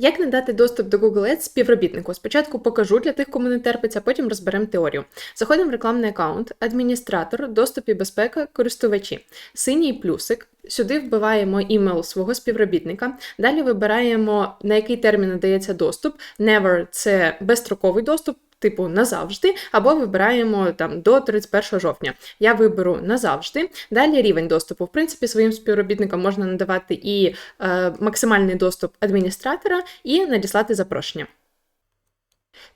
Як надати доступ до Google Ads співробітнику? Спочатку покажу для тих, кому не терпиться, потім розберемо теорію. Заходимо в рекламний аккаунт, адміністратор, доступ і безпека, користувачі. Синій плюсик. Сюди вбиваємо імейл свого співробітника. Далі вибираємо, на який термін надається доступ. Never – це безстроковий доступ. Типу назавжди, або вибираємо там до 31 жовтня. Я виберу назавжди. Далі рівень доступу. В принципі, своїм співробітникам можна надавати і е, максимальний доступ адміністратора, і надіслати запрошення.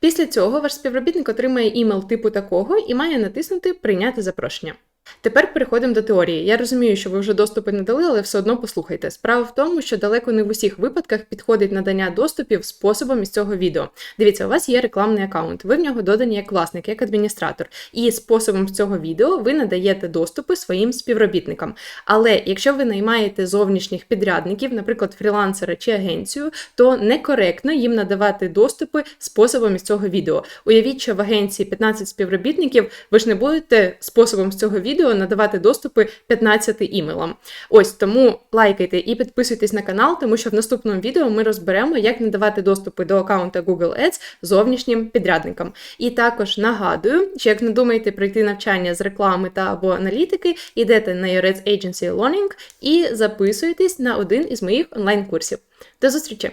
Після цього ваш співробітник отримає імейл типу такого і має натиснути Прийняти запрошення. Тепер переходимо до теорії. Я розумію, що ви вже доступи не дали, але все одно послухайте. Справа в тому, що далеко не в усіх випадках підходить надання доступів способом із цього відео. Дивіться, у вас є рекламний аккаунт, ви в нього додані як власник, як адміністратор, і способом з цього відео ви надаєте доступи своїм співробітникам. Але якщо ви наймаєте зовнішніх підрядників, наприклад, фрілансера чи агенцію, то некоректно їм надавати доступи способом із цього відео. Уявіть, що в агенції 15 співробітників, ви ж не будете способом з цього відео надавати доступи 15 імейлам. Ось тому лайкайте і підписуйтесь на канал, тому що в наступному відео ми розберемо, як надавати доступи до аккаунта Google Ads зовнішнім підрядникам. І також нагадую, що як не думаєте пройти навчання з реклами та або аналітики, йдете на Yoretz Agency Learning і записуєтесь на один із моїх онлайн-курсів. До зустрічі!